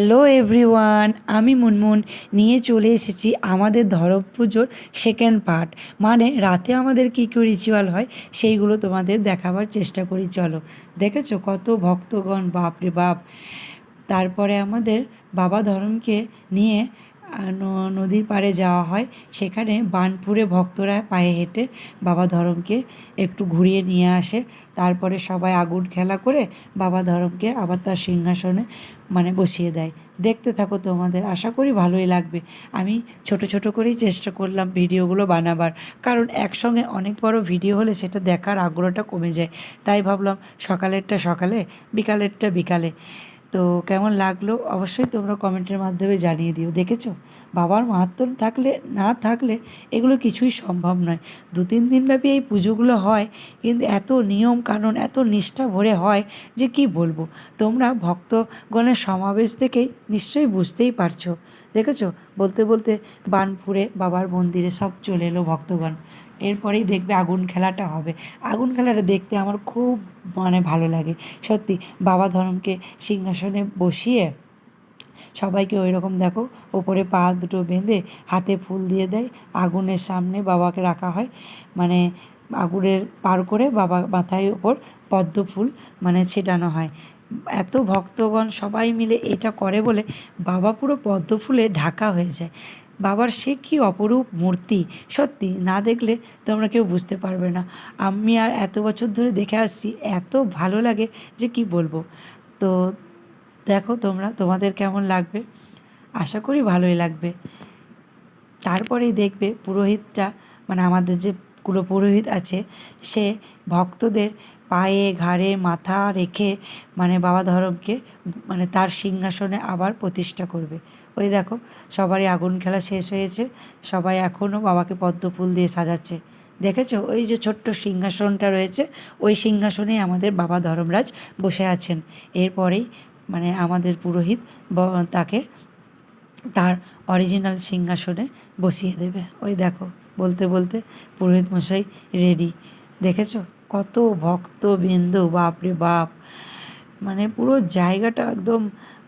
Hello everyone, আমি মুনমুন। নিয়ে চলে এসেছি আমাদের ধরম পুজোর সেকেন্ড পার্ট মানে রাতে আমাদের কী কী রিচুয়াল হয়, সেইগুলো তোমাদের দেখাবার চেষ্টা করি, চলো। দেখেছ কত ভক্তগণ, বাপরে বাপ। তারপরে আমাদের বাবা ধরমকে নিয়ে নদীর পাড়ে যাওয়া হয়। সেখানে বানপুরে ভক্তরা পায়ে হেঁটে বাবা ধরমকে একটু ঘুরিয়ে নিয়ে আসে। তারপরে সবাই আগুন খেলা করে বাবা ধরমকে আবার তার সিংহাসনে মানে বসিয়ে দেয়। দেখতে থাকো তোমাদের, আশা করি ভালোই লাগবে। আমি ছোট ছোট করেই চেষ্টা করলাম ভিডিওগুলো বানাবার। কারণ একসঙ্গে অনেক বড় ভিডিও হলে সেটা দেখার আগ্রহটা কমে যায়। তাই ভাবলাম সকালেরটা সকালে, বিকালেরটা বিকালে। তো কেমন লাগল? অবশ্যই তোমরা কমেন্টের মাধ্যমে জানিয়ে দিও। দেখেছ? বাবার মাহাত্ম থাকলে, না থাকলে এগুলো কিছুই সম্ভব নয়। দু তিন দিনব্যাপী এই পুজোগুলো হয়, কিন্তু এত নিয়ম কানুন, এত নিষ্ঠা ভরে হয় যে কি বলব? তোমরা ভক্তগণের সমাবেশ দেখেই নিশ্চয়ই বুঝতেই পারছ। দেখেছ? বলতে বলতে বানপুরে বাবার মন্দিরে সব চলে এলো ভক্তগণ। এরপরেই দেখবে আগুন খেলাটা হবে। আগুন খেলাটা দেখতে আমার খুব মানে ভালো লাগে। সত্যি, বাবা ধরমকে সিংহাসনে বসিয়ে সবাইকে ওই রকম দেখো, ওপরে পা দুটো বেঁধে হাতে ফুল দিয়ে দেয়, আগুনের সামনে বাবাকে রাখা হয়। মানে আগুনের পার করে বাবা মাথায় ওপর পদ্ম ফুল মানে ছেটানো হয়। এত ভক্তগণ সবাই মিলে এটা করে বলে বাবা পুরো পদ্ম ফুলে ঢাকা হয়ে যায়। বাবার সে কি অপরূপ মূর্তি? সত্যি, না দেখলে তোমরা কেউ বুঝতে পারবে না। আমি আর এত বছর ধরে দেখে আসছি, এত ভালো লাগে যে কি বলব। তো দেখো তোমরা, তোমাদের কেমন লাগবে? আশা করি ভালোই লাগবে। তারপরেই দেখবে পুরোহিতটা মানে আমাদের যে কুলো পুরোহিত আছে, সে ভক্তদের পায়ে, ঘাড়ে, মাথা রেখে মানে বাবা ধরমকে মানে তার সিংহাসনে আবার প্রতিষ্ঠা করবে। ওই দেখো, সবারই আগুন খেলা শেষ হয়েছে। সবাই এখনও বাবাকে পদ্ম ফুল দিয়ে সাজাচ্ছে। দেখেছ? ওই যে ছোট্ট সিংহাসনটা রয়েছে, ওই সিংহাসনেই আমাদের বাবা ধর্মরাজ বসে আছেন। এরপরেই মানে আমাদের পুরোহিত তাকে তার অরিজিনাল সিংহাসনে বসিয়ে দেবে। ওই দেখো, বলতে বলতে পুরোহিত মশাই রেডি দেখেছ? কত ভক্ত বিন্দু বাপরে বাপ। মানে পুরো জায়গাটা একদম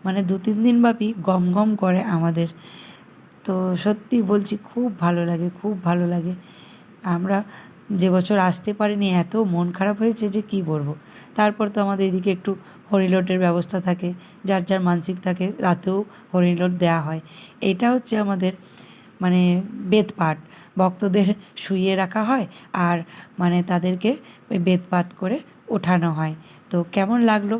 মানে দু তিন দিন ব্যাপী গম গম করে আমাদের। তো সত্যি বলছি, খুব ভালো লাগে, খুব ভালো লাগে। আমরা যে বছর আসতে পারিনি, এত মন খারাপ হয়েছে যে কি বলব? তারপর তো আমাদের এদিকে একটু হরিলোটের ব্যবস্থা থাকে, যার যার মানসিক থাকে, রাতেও হরিলোট দেওয়া হয়। এটা হচ্ছে আমাদের মানে বেদপাঠ ভক্তদের শুইয়ে রাখা হয় আর মানে তাদেরকে বেদপাঠ করে ওঠানো হয়। তো কেমন লাগল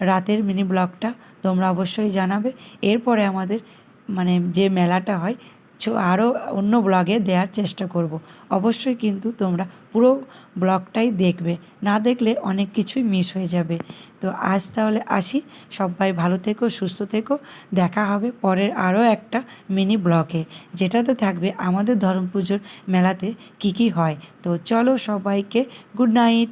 রাতের মিনি ব্লগটা তোমরা অবশ্যই জানাবে। এরপরে আমাদের মানে যে মেলাটা হয় আরও অন্য ব্লগে দেওয়ার চেষ্টা করব। অবশ্যই কিন্তু তোমরা পুরো ব্লগটাই দেখবে। না দেখলে অনেক কিছুই মিস হয়ে যাবে। তো আজ তাহলে আসি। সবাই ভালো থেকো, সুস্থ থেকো। দেখা হবে পরের আরও একটা মিনি ব্লগে যেটাতে থাকবে আমাদের ধর্ম পুজোর মেলাতে কী কী হয়। তো চলো সবাইকে গুড নাইট